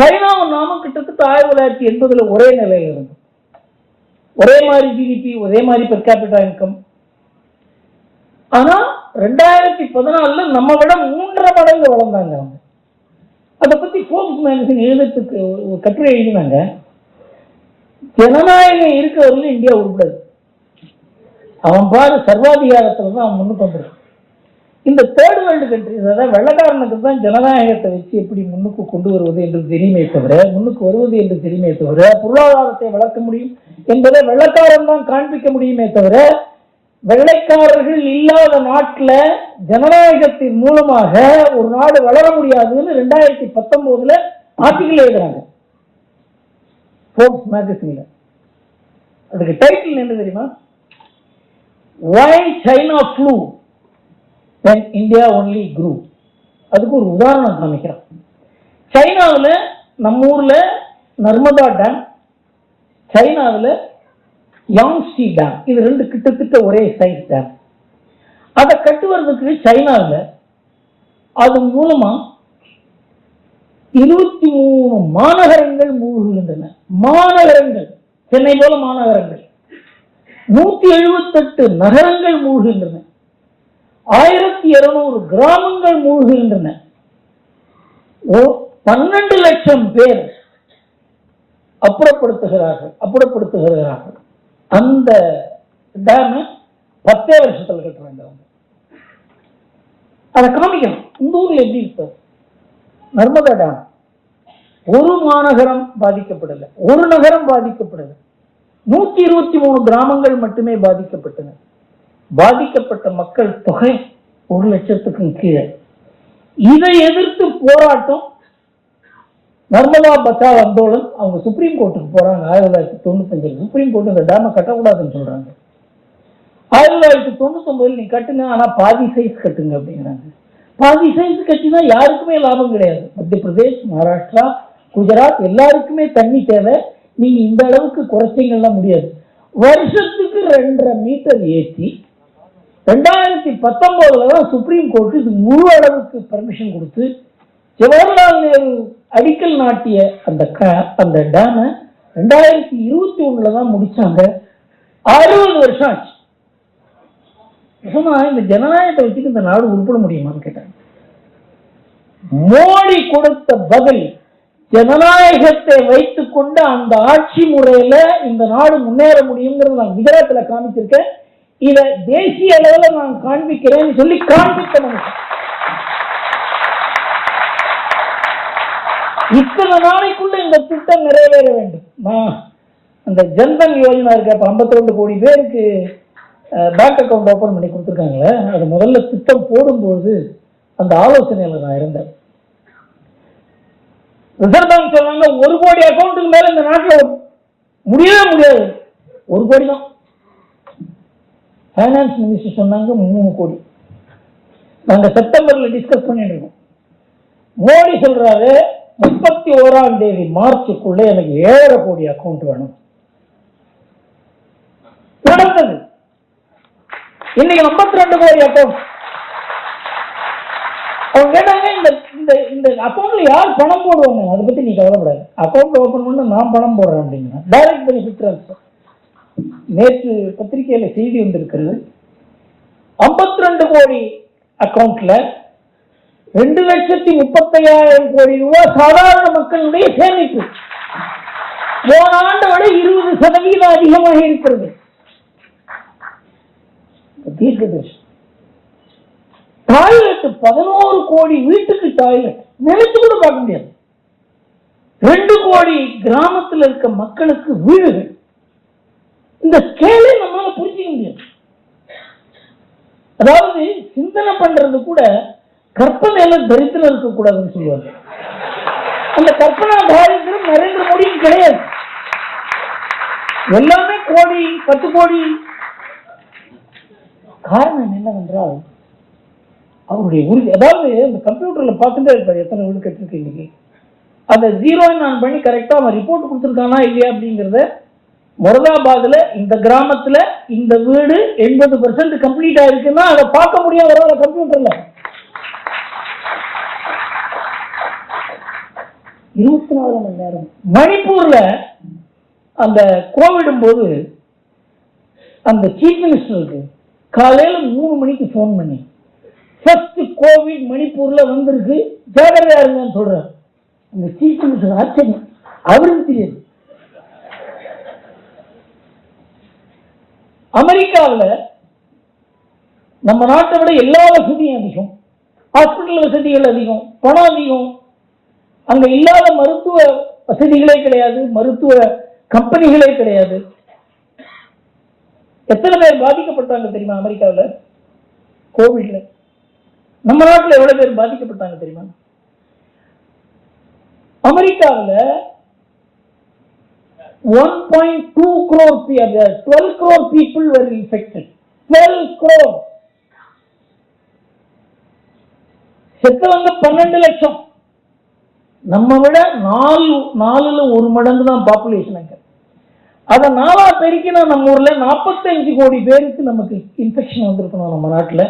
சைனாவும் நாமும் கிட்டத்தட்ட ஆயிரத்தி தொள்ளாயிரத்தி எண்பதுல ஒரே நிலையில இருந்தோம் ஒரே மாதிரி ஜிடிபி ஒரே மாதிரி பெர் கேபிட்டா இன்கம் ஆனா ரெண்டாயிரத்தி பதினாலுல நம்ம விட மூன்றரை மடங்கு வளர்ந்தாங்க அவங்க. அதை பத்தி ஃபோர்ஸ் மேகசின் எழுதத்துக்கு ஒரு- கட்டுரை எழுதினாங்க. ஜனநாயகம் இருக்க இந்தியா உருப்படாது. அவன் பாரு சர்வாதிகாரத்துல தான் அவன் முன்னுக்கு வந்துருக்கான். இந்த தேர்ட் வேர்ல்டு கண்ட்ரிஸ் அதாவது வெள்ளக்காரனுக்கு தான் ஜனநாயகத்தை வச்சு எப்படி முன்னுக்கு கொண்டு வருவது என்று தெரியுமே தவிர முன்னுக்கு வருவது என்று தெரியுமே தவிர பொருளாதாரத்தை வளர்க்க முடியும் என்பதை வெள்ளக்காரன் தான் காண்பிக்க முடியுமே தவிர வெள்ளைக்காரர்கள் இல்லாத நாட்டில் ஜனநாயகத்தின் மூலமாக ஒரு நாடு வளர முடியாதுன்னு ரெண்டாயிரத்தி பத்தொன்பதுல ஆர்டிகிள் எழுதுறாங்க. ஃபோர்ஸ் மேகசின்ல அதுக்கு டைட்டில் என்ன தெரியுமா? Why China flu when India only group அதுக்கு ஒரு உதாரணம் காமிக்கிறேன். சைனாவில் நம்ம ஊர்ல நர்மதா டேம் சைனாவில் யாங்ஸி டேம் இது ரெண்டு கிட்டத்தட்ட ஒரே சைஸ் டேம் அதை கட்டுவதற்கு சைனாவில் அது மூலமா இருபத்தி மூணு மாநகரங்கள் மூழ்குகின்றன மாநகரங்கள் சென்னை போல மாநகரங்கள். நூத்தி எழுபத்தெட்டு நகரங்கள் மூழ்கின்றன. ஆயிரத்தி இருநூறு கிராமங்கள் மூழ்கின்றன. பன்னெண்டு லட்சம் பேர் அப்புறப்படுத்துகிறார்கள் அப்புறப்படுத்துகிறார்கள். அந்த டேம் பத்தே வருஷத்தில் கட்ட அவங்க அதை காமிக்கணும். இந்த ஊரில் எப்படி இருக்கு? நர்மதா டேம் ஒரு மாநகரம் பாதிக்கப்படலை. ஒரு நகரம் பாதிக்கப்படலை. நூத்தி இருபத்தி மூணு கிராமங்கள் மட்டுமே பாதிக்கப்பட்டன. பாதிக்கப்பட்ட மக்கள் தொகை ஒரு லட்சத்துக்கும் கீழே. இதை எதிர்த்து போராட்டம் நர்மதா பச்சாவ் அந்தோலன் அவங்க சுப்ரீம் கோர்ட்டுக்கு போறாங்க. ஆயிரத்தி தொள்ளாயிரத்தி தொண்ணூத்தஞ்சுல சுப்ரீம் கோர்ட் இந்த டேமை கட்டக்கூடாதுன்னு சொல்றாங்க. ஆயிரத்தி தொள்ளாயிரத்தி தொண்ணூத்தொன்பதுல நீ கட்டுங்க ஆனா பாதி சைஸ் கட்டுங்க அப்படிங்கிறாங்க. பாதி சைஸ் கட்டினா யாருக்குமே லாபம் கிடையாது. மத்திய பிரதேஷ் மகாராஷ்டிரா குஜராத் எல்லாருக்குமே தண்ணி தேவை. நீங்க இந்த அளவுக்கு குறைச்சிங்கன்னா முடியாது. வருஷத்துக்கு ரெண்டரை மீட்டர் ஏற்றி ரெண்டாயிரத்தி பத்தொன்பதுல தான் சுப்ரீம் கோர்ட் இது முழு அளவுக்கு பர்மிஷன் கொடுத்து ஜவஹர்லால் நேரு அடிக்கல் நாட்டிய அந்த க- அந்த டேமை ரெண்டாயிரத்தி இருபத்தி ஒண்ணுல தான் முடிச்சாங்க. அறுபது வருஷம் ஆச்சு. நிஜமா இந்த ஜனநாயகத்தை வச்சுட்டு இந்த நாடு உருப்பட முடியுமான்னு கேட்டாங்க. மோடி கொடுத்த பதில் ஜனநாயகத்தை வைத்துக்கொண்டு அந்த ஆட்சி முறையில இந்த நாடு முன்னேற முடியுங்கிறத நான் விகரத்துல காமிச்சிருக்கேன். இதை தேசிய அளவில் நான் காண்பிக்கிறேன்னு சொல்லி காண்பிக்க இத்தனை நாளைக்குள்ள இந்த திட்டம் நிறைவேற வேண்டும். அந்த ஜன்தன் யோஜனா இருக்க இப்போ 52 கோடி பேருக்கு பேங்க் அக்கௌண்ட் ஓபன் பண்ணி கொடுத்துருக்காங்களே அது முதல்ல திட்டம் போடும்போது அந்த ஆலோசனையில் நான் இருந்தேன். ரிசர்வ் பேங்க் சொன்னாங்க ஒரு கோடி அக்கௌண்ட்டுக்கு மேல இந்த நாட்டில் முடியவே முடியாது. ஒரு கோடி தான் ஃபைனான்ஸ் மினிஸ்டர் சொன்னாங்க மூணு கோடி. நாங்கள் செப்டம்பர்ல டிஸ்கஸ் பண்ணிட்டு இருக்கோம். மோடி சொல்றாரு முப்பத்தி ஓராம் தேதி மார்ச்சுக்குள்ள எனக்கு ஏழரை கோடி அக்கௌண்ட் வேணும். நடந்தது. இன்னைக்கு 52 ரெண்டு கோடி அக்கௌண்ட் அவங்க கேட்டாங்க இந்த இந்த இந்த அக்கௌண்ட்ல யார் பணம் போடுவாங்க? அதை பத்தி நீ கவலைப்படாது. அக்கௌண்ட் ஓபன் பண்ண நான் பணம் போடுறேன் அப்படின்னா டைரக்ட் பெனிஃபிட் ட்ரான்ஸ்ஃபர் நேற்று பத்திரிகையில செய்தி வந்திருக்கிறது. 52 ரெண்டு கோடி அக்கௌண்ட்ல ரெண்டு லட்சத்தி முப்பத்தையாயிரம் கோடி ரூபாய் சாதாரண மக்களுடைய சேமிப்பு. போன ஆண்டை விட இருபது சதவீதம் அதிகமாக இருக்கிறது. தீர்க்கதரிசி டாய்லெட் பதினோரு கோடி வீட்டுக்கு டாய்லெட். நினைச்சு கூட பார்க்க முடியாது. ரெண்டு கோடி கிராமத்துல இருக்க மக்களுக்கு வீடுகள். இந்த ஸ்கேலே நம்மளால புரிஞ்சிக்க முடியாது. அதாவது சிந்தனை பண்றது கூட கற்பனையில தரித்திரம் இருக்கக்கூடாதுன்னு சொல்லுவாங்க. அந்த கற்பனா தாரித்திரம் நரேந்திர மோடிக்கு கிடையாது. எல்லாமே கோடி பத்து கோடி. காரணம் என்னவென்றால் அவருடைய உறுதி அதாவது இந்த கம்ப்யூட்டர்ல பார்த்துட்டு இருப்பார் எத்தனை வீடு கட்டிருக்கு இன்னைக்கு. அந்த ஜீரோ நான் பண்ணி கரெக்டா அவன் ரிப்போர்ட் கொடுத்துருக்கானா இல்லையா அப்படிங்கிறத மொரதாபாத்ல இந்த கிராமத்துல இந்த வீடு எண்பது பெர்சன்ட் கம்ப்ளீட் ஆயிருக்குன்னா அதை பார்க்க முடியும் அவரால கம்ப்யூட்டர்ல இருபத்தி நாலு மணி நேரம். மணிப்பூர்ல அந்த கோவிடும் போது அந்த சீஃப் மினிஸ்டருக்கு காலையில மூணு மணிக்கு ஃபோன் பண்ணி ஃபர்ஸ்ட் கோவிட் மணிப்பூர்ல வந்திருக்கு ஜாகிரதையா இருங்கன்னு சொல்றாரு. அந்த சீஃப் மினிஸ்டர் ஆச்சரியம். அவருக்கு தெரியாது. அமெரிக்காவில் நம்ம நாட்டை விட எல்லா வசதியும் அதிகம். ஹாஸ்பிட்டல் வசதிகள் அதிகம். பணம் அதிகம். அங்க இல்லாத மருத்துவ வசதிகளே கிடையாது. மருத்துவ கம்பெனிகளே கிடையாது. எத்தனை பேர் பாதிக்கப்பட்டாங்க தெரியுமா அமெரிக்காவில்? கோவிட்ல நம்ம நாட்டில் எவ்வளவு பேர் பாதிக்கப்பட்டாங்க தெரியுமா? அமெரிக்காவில் one point two crore twelve crore people were infected. Twelve crore. செத்தவங்க பன்னெண்டு லட்சம். நம்ம விட நாலு நாலுல ஒரு மடங்கு தான் பாப்புலேஷன் அங்க. அதை நாலா பெருக்கினா நம்ம ஊர்ல நாற்பத்தஞ்சு கோடி பேருக்கு நமக்கு இன்ஃபெக்ஷன் வந்திருக்கணும் நம்ம நாட்டில்.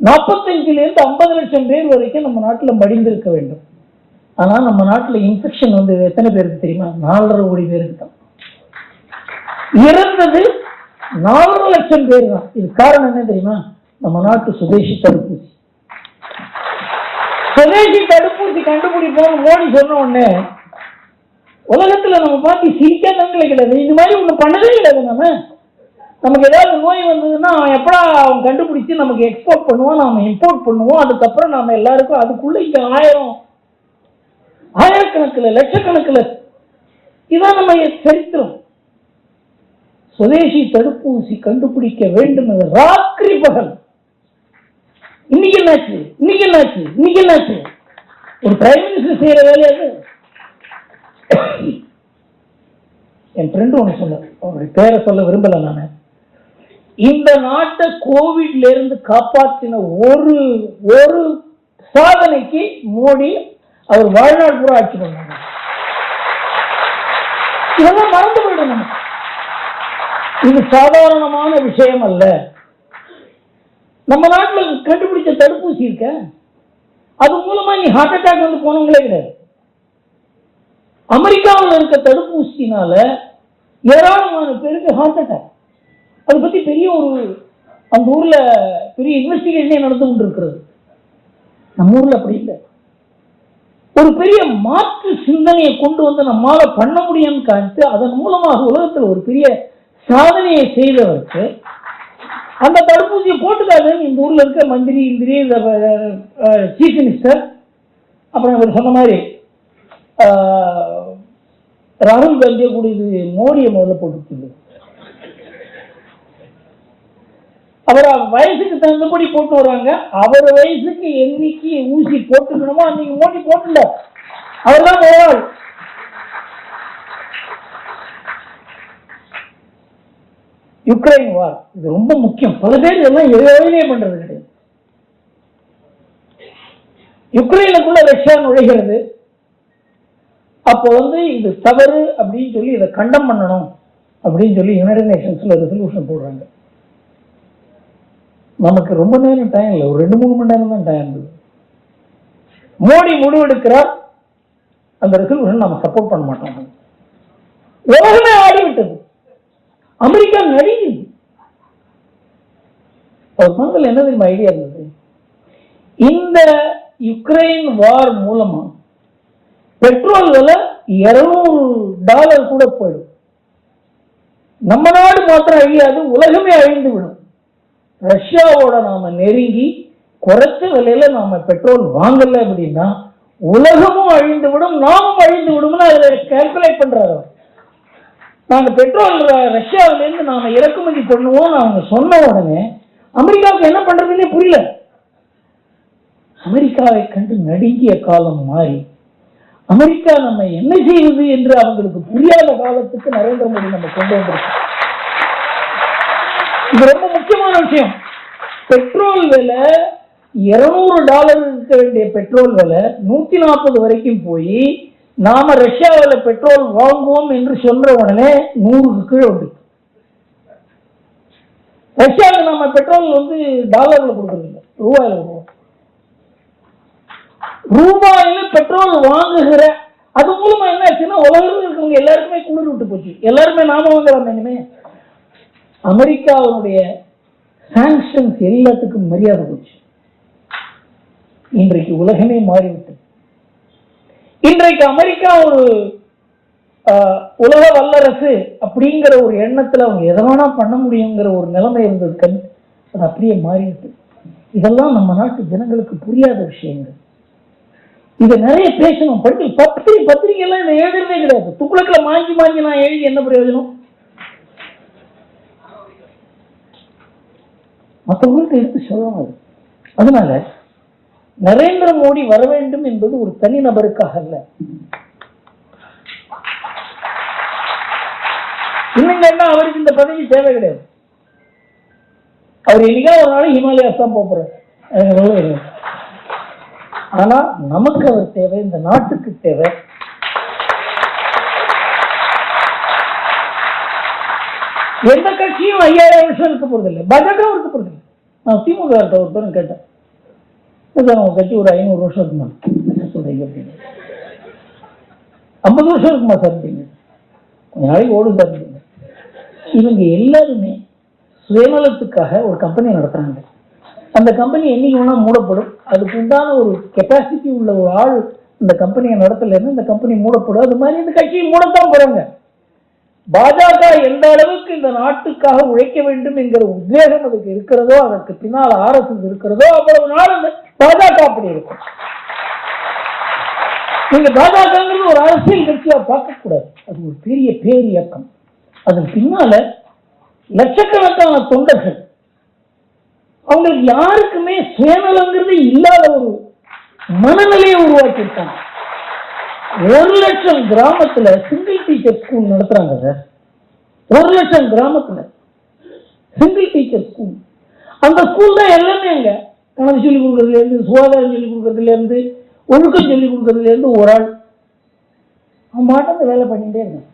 நாற்பத்தஞ்சுல இருந்து ஐம்பது லட்சம் பேர் வரைக்கும் நம்ம நாட்டில் மடிந்திருக்க வேண்டும். ஆனா நம்ம நாட்டுல இன்ஃபெக்ஷன் வந்து எத்தனை பேருக்கு தெரியுமா? நாலரை கோடி பேருக்கு தான் இறந்தது நாலரை லட்சம் பேர் தான் இது காரணம் என்ன தெரியுமா? நம்ம நாட்டு சுதேசி தடுப்பூசி. சுதேசி தடுப்பூசி கண்டுபிடிப்போம் மோடி சொன்ன உடனே உலகத்துல நம்ம பார்த்து சிரிக்காதவங்களே கிடையாது இந்த மாதிரி ஒண்ணு பண்ணதே கிடையாது நம்ம. நமக்கு ஏதாவது நோய் வந்ததுன்னா அவன் எப்படா அவன் கண்டுபிடிச்சு நமக்கு எக்ஸ்போர்ட் பண்ணுவான் நாம இம்போர்ட் பண்ணுவோம். அதுக்கப்புறம் நாம எல்லாருக்கும் அதுக்குள்ள இங்க ஆயிரம் ஆயிரக்கணக்கில் லட்சக்கணக்கில். இதான் நம்ம சரித்திரம். சுதேசி தடுப்பூசி கண்டுபிடிக்க வேண்டும் ராத்திரி பகல். இன்னைக்கு என்னாச்சு? இன்னைக்கு என்னாச்சு? இன்னைக்கு என்னாச்சு? ஒரு பிரைம் மினிஸ்டர் செய்யற வேலையாது என் ஃப்ரெண்டு ஒன்று சொன்னார். அவருடைய பேரை சொல்ல விரும்பல நான். இந்த நாட்டை கோவிட்ல இருந்து காப்பாற்றின ஒரு ஒரு சாதனைக்கு மோடி அவர் வாழ்நாள் பூரா ஆட்சி பண்ணாங்க இதெல்லாம் மறந்து போயிடும் இது சாதாரணமான விஷயம் அல்ல. நம்ம நாட்டில் கண்டுபிடிச்ச தடுப்பூசி இருக்க. அது மூலமா நீ ஹார்ட் அட்டாக் வந்து போனவங்களே கிடையாது. அமெரிக்காவில் இருக்க தடுப்பூசினால ஏராளமான பேருக்கு ஹார்ட் அட்டாக் அதை பத்தி பெரிய ஒரு அந்த ஊர்ல பெரிய இன்வெஸ்டிகேஷனே நடந்து கொண்டு இருக்கிறது நம்ம ஊர்ல அப்படி இல்லை. ஒரு பெரிய மாற்று சிந்தனையை கொண்டு வந்து நம்மால பண்ண முடியும்னு காட்டு அதன் மூலமாக உலகத்தில் ஒரு பெரிய சாதனையை செய்தவருக்கு அந்த தடுப்பூசியை போட்டுக்காதுன்னு இந்த ஊர்ல இருக்க மந்திரி இந்திரி இந்த சீஃப் மினிஸ்டர் அப்புறம் இவர் சொன்ன மாதிரி ராகுல் காந்தியை கூட இது மோடியை முதல்ல போட்டு அவர் வயசுக்கு தகுந்தபடி போட்டு வருவாங்க. அவர் வயசுக்கு என்னைக்கு ஊசி போட்டுக்கணுமோ அன்னைக்கு மோடி போட்டுல அவர் தான் யுக்ரைன் வார் இது ரொம்ப முக்கியம். பல பேர் இதெல்லாம் எதுவே பண்றது கிடையாது. யுக்ரைனுக்குள்ள ரஷ்யா நுழைகிறது. அப்போ வந்து இது தவறு அப்படின்னு சொல்லி இதை கண்டம் பண்ணணும் அப்படின்னு சொல்லி யுனைடெட் நேஷன்ஸ்ல ரெசல்யூஷன் போடுறாங்க. நமக்கு ரொம்ப நேரம் டைம் இல்லை. ஒரு ரெண்டு மூணு மணி நேரம் தான் டைம் இருந்தது மோடி முடிவெடுக்கிறார். அந்த ரெசல்யூஷன் நம்ம சப்போர்ட் பண்ண மாட்டோம். உலகமே ஆடிவிட்டது. அமெரிக்கா நடுங்குது அவர் மனதில் என்ன தெரியுமா ஐடியா இருந்தது? இந்த யுக்ரைன் வார் மூலமா பெட்ரோல் விலை இருநூறு டாலர் கூட போயிடும். நம்ம நாடு மாத்திரம் அழியாது உலகமே அழிந்து விடும். ரஷ்யாவோட நாம நெருங்கி குறைச்ச விலையில நாம பெட்ரோல் வாங்கல அப்படின்னா உலகமும் அழிந்து விடும் நாமும் அழிந்து விடும்னு அதில் கேல்குலேட் பண்றாரு அவர். நாங்க பெட்ரோல் ரஷ்யாவிலேருந்து இருந்து நாம இறக்குமதி பண்ணுவோம்னு அவங்க சொன்ன உடனே அமெரிக்காவுக்கு என்ன பண்றதுன்னே புரியல அமெரிக்காவை கண்டு நடுங்கிய காலம் மாறி அமெரிக்கா நம்ம என்ன செய்வது என்று அவங்களுக்கு புரியாத காலத்துக்கு நரேந்திர மோடி நம்ம கொண்டு வந்திருக்கோம் இது ரொம்ப முக்கியமான விஷயம்? பெட்ரோல் விலை இருநூறு டாலர் இருக்க வேண்டிய பெட்ரோல் விலை நூத்தி நாற்பது வரைக்கும் போய் நாம ரஷ்யாவில் பெட்ரோல் வாங்குவோம் என்று சொல்ற உடனே நூறுக்கு கீழே உண்டு ரஷ்யாவில் நம்ம பெட்ரோல் வந்து டாலர்ல கொடுக்குறது இல்லை ரூபாயில கொடுக்குறோம். ரூபாயில பெட்ரோல் வாங்குகிற அது மூலமா என்ன ஆச்சுன்னா உலகத்தில் இருக்கவங்க எல்லாருக்குமே குளிர் விட்டு போச்சு. எல்லாருமே நாம வாங்கலாம் இனிமே அமெரிக்காவுடைய சாங்ஷன்ஸ் எல்லாத்துக்கும் மரியாதை போச்சு இன்றைக்கு உலகமே மாறிவிட்டது. இன்றைக்கு அமெரிக்கா ஒரு உலக வல்லரசு அப்படிங்கிற ஒரு எண்ணத்துல அவங்க எதனா வேணா பண்ண முடியுங்கிற ஒரு நிலைமை இருந்தது கண் அது அப்படியே மாறிவிட்டு இதெல்லாம் நம்ம நாட்டு ஜனங்களுக்கு புரியாத விஷயங்கள். இதை நிறைய பேசணும். பற்றி பத்திரி பத்திரிகை எல்லாம் இதை எழுதுறதே கிடையாது. துக்குளத்துல மாஞ்சி மாஞ்சி நான் எழுதி என்ன பிரயோஜனம்? மற்றவங்களுக்கு எடுத்து சொல்லணும் அதனால நரேந்திர மோடி வர வேண்டும் என்பது ஒரு தனிநபருக்காக அல்ல. இன்னும் அவருக்கு இந்த பதவி தேவை கிடையாது. அவர் என்னைக்கா ஒரு நாள் ஹிமாலயாஸ் தான் போறாரு. ஆனா நமக்கு அவர் தேவை இந்த நாட்டுக்கு தேவை. எந்த கட்சியும் ஐயாயிரம் வருஷம் இருக்க போறதில்லை. பாஜக இருக்க போறது நான் திமுக கிட்ட ஒரு பேரும் கேட்டேன். சார் உங்க கட்சி ஒரு ஐநூறு வருஷம் இருக்குமா? என்ன சொல்றீங்க அப்படின்னு. ஐம்பது வருஷம் இருக்குமா சார்? கொஞ்ச நாளைக்கு ஓடும் சார். இவங்க எல்லாருமே சுயநலத்துக்காக ஒரு கம்பெனி நடத்துறாங்க. அந்த கம்பெனி என்னைக்கு வேணா மூடப்படும். அதுக்கு உண்டான ஒரு கெப்பாசிட்டி உள்ள ஒரு ஆள் இந்த கம்பெனியை நடத்தலைன்னா இந்த கம்பெனி மூடப்படும். அது மாதிரி இந்த கட்சியை மூடத்தான் போறாங்க. பாஜக எந்த அளவுக்கு இந்த நாட்டுக்காக உழைக்க வேண்டும் என்கிற உத்வேகம் அதுக்கு இருக்கிறதோ அதற்கு பின்னால் ஆர்எஸ்எஸ் இருக்கிறதோ அவ்வளவு நாள் அந்த பாஜக அப்படி இருக்கும். நீங்க பாஜகங்கிறது ஒரு அரசியல் கட்சியா பார்க்க கூடாது அது ஒரு பெரிய பேரியக்கம். அதன் பின்னால லட்சக்கணக்கான தொண்டர்கள் அவங்களுக்கு யாருக்குமே சுயநலங்கிறது இல்லாத ஒரு மனநிலையை உருவாக்கியிருக்காங்க. ஒரு லட்சம் கிராமத்துல சிங்கிள் டீச்சர் ஸ்கூல் நடத்துறாங்க சார். ஒரு லட்சம் கிராமத்துல சிங்கிள் டீச்சர் ஸ்கூல் அந்த ஸ்கூல் தான் எல்லாமே அங்க. கணக்கு சொல்லி கொடுக்கறதுல இருந்து சுகாதாரம் சொல்லிக் கொடுக்கறதுல இருந்து ஒழுக்கம் சொல்லிக் கொடுக்கறதுல இருந்து ஒரு ஆள். அவன் மாட்டம் அந்த வேலை பண்ணிட்டே இருக்கான்.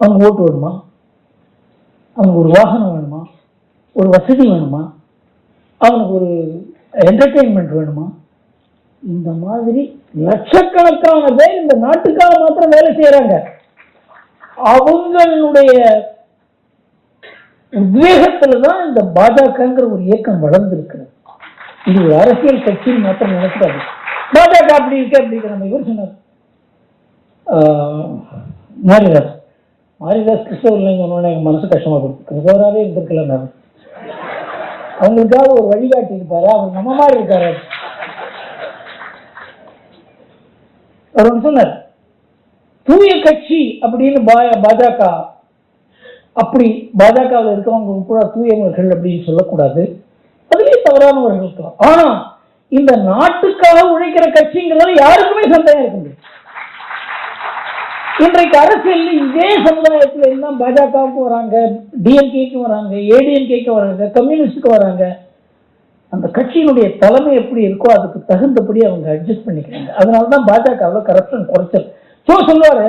அவங்க ஓட்டு வருமா அவனுக்கு ஒரு வாகனம் வேணுமா? ஒரு வசதி வேணுமா? அவனுக்கு ஒரு என்டர்டெயின்மெண்ட் வேணுமா? இந்த மாதிரி லட்சக்கணக்கான பேர் இந்த நாட்டுக்காக மாத்திரம் வேலை செய்யறாங்க அவங்களுடைய உத்வேகத்துல தான் இந்த பாஜகங்கிற ஒரு இயக்கம் வளர்ந்துருக்கிறது. இது ஒரு அரசியல் கட்சின்னு மாத்திரம் நினைக்கிறாரு பாஜக அப்படி இருக்கு அப்படிங்கிற நம்ம இவர் சொன்னார். ஆஹ், மாரிதாஸ். மாரிதாஸ் கிறிஸ்தவர்கள் சொன்னோன்னே எங்க மனசு கஷ்டமா போயிடுச்சு கிறிஸ்தவராகவே இருந்திருக்கல நான் அவங்களுக்காக ஒரு வழிகாட்டி இருப்பாரு. அவர் நம்ம மாதிரி இருக்காரு. அவர் சொன்னார் தூய கட்சி அப்படின்னு பா- பாஜக அப்படி பாஜகவில் இருக்கவங்க கூட தூயவர்கள் அப்படின்னு சொல்லக்கூடாது. அதுலேயும் தவறானவர்கள் இருக்கலாம் ஆனா இந்த நாட்டுக்காக உழைக்கிற கட்சிங்கிறதால யாருக்குமே சந்தேகம் இருக்க இன்றைக்கு அரசியல் இதே சமுதாயத்தில் இருந்தால் பாஜகவுக்கு வராங்க டிஎம்கேக்கு வராங்க ஏடிஎம்கேக்கு வராங்க கம்யூனிஸ்டுக்கு வராங்க. அந்த கட்சியினுடைய தலைமை எப்படி இருக்கோ அதுக்கு தகுந்தபடி அவங்க அட்ஜஸ்ட் பண்ணிக்கிறாங்க. அதனால தான் பாஜகவில் கரப்ஷன் குறைச்சல். ஸோ சொல்லுவாரு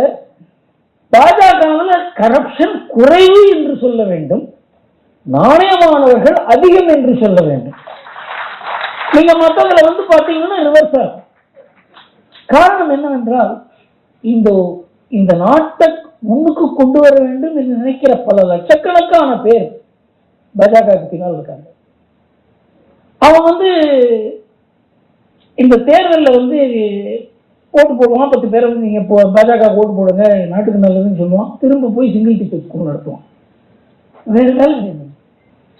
பாஜகவில் கரப்ஷன் குறைவு என்று சொல்ல வேண்டும். நாணயமானவர்கள் அதிகம் என்று சொல்ல வேண்டும். நீங்க மற்றதுல வந்து பாத்தீங்கன்னா ரிவர்ஸ் ஆகும் காரணம் என்னவென்றால் இந்த இந்த நாட்டை முன்னுக்கு கொண்டு வர வேண்டும் என்று நினைக்கிற பல லட்சக்கணக்கான பேர் பாஜக பின்னால் இருக்காங்க. அவன் வந்து இந்த தேர்தலில் வந்து ஓட்டு போடுவான்? பத்து பேரை வந்து நீங்கள் இப்போ பாஜக ஓட்டு போடுங்க நாட்டுக்கு நல்லதுன்னு சொல்லுவான். திரும்ப போய் சிங்கிள் டிக்கெட் ஸ்கூல் நடத்துவான். வேறு வேலை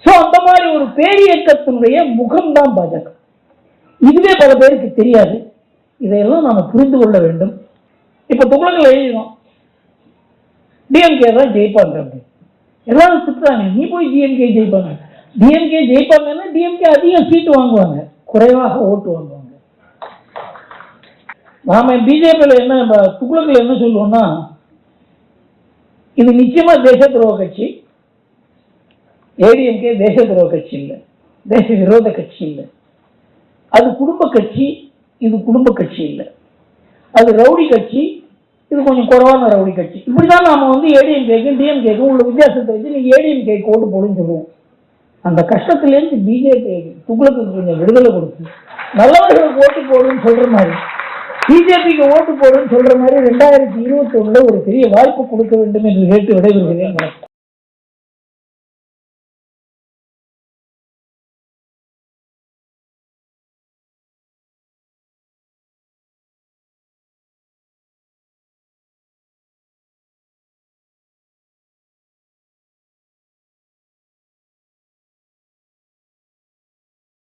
ஸோ அந்த மாதிரி ஒரு பேரியக்கத்தினுடைய முகம்தான் பாஜக. இதுவே பல பேருக்கு தெரியாது. இதையெல்லாம் நாம் புரிந்து கொள்ள வேண்டும். இப்போ துகளங்கள் எழுதினோம் டிஎம்கே தான் ஜெயிப்பாங்க அப்படின்னு. எல்லாரும் திட்டுறாங்க நீ போய் டிஎம்கே ஜெயிப்பாங்க. டிஎம்கே ஜெயிப்பாங்கன்னா டிஎம்கே அதிகம் சீட்டு வாங்குவாங்க. குறைவாக ஓட்டு வாங்குவாங்க. நாம பிஜேபியில் என்ன துக்ளக்கில் என்ன சொல்லுவோம்னா இது நிச்சயமா தேச துரோக கட்சி ஏடிஎம்கே தேச துரோக கட்சி இல்லை. தேச விரோத கட்சி இல்லை. அது குடும்ப கட்சி இது குடும்ப கட்சி இல்லை. அது ரவுடி கட்சி இது கொஞ்சம் குறைவான ரவுடி கட்சி. இப்படிதான் நாம வந்து ஏடிஎம்கேக்கும் டிஎம்கேக்கும் உள்ள வித்தியாசத்தை வச்சு நீங்க ஏடிஎம்கேக்கு ஓட்டு போடுன்னு சொல்லுவோம். அந்த கஷ்டத்திலேருந்து பிஜேபி துக்ளக்கு கொஞ்சம் விடுதலை கொடுத்து நல்லவர்களுக்கு ஓட்டு போடுன்னு சொல்ற மாதிரி பிஜேபிக்கு ஓட்டு போடுன்னு சொல்ற மாதிரி ரெண்டாயிரத்தி இருபத்தி ஒண்ணுல ஒரு பெரிய வாய்ப்பு கொடுக்க வேண்டும் என்று கேட்டு விடைபெறுகிறேன்.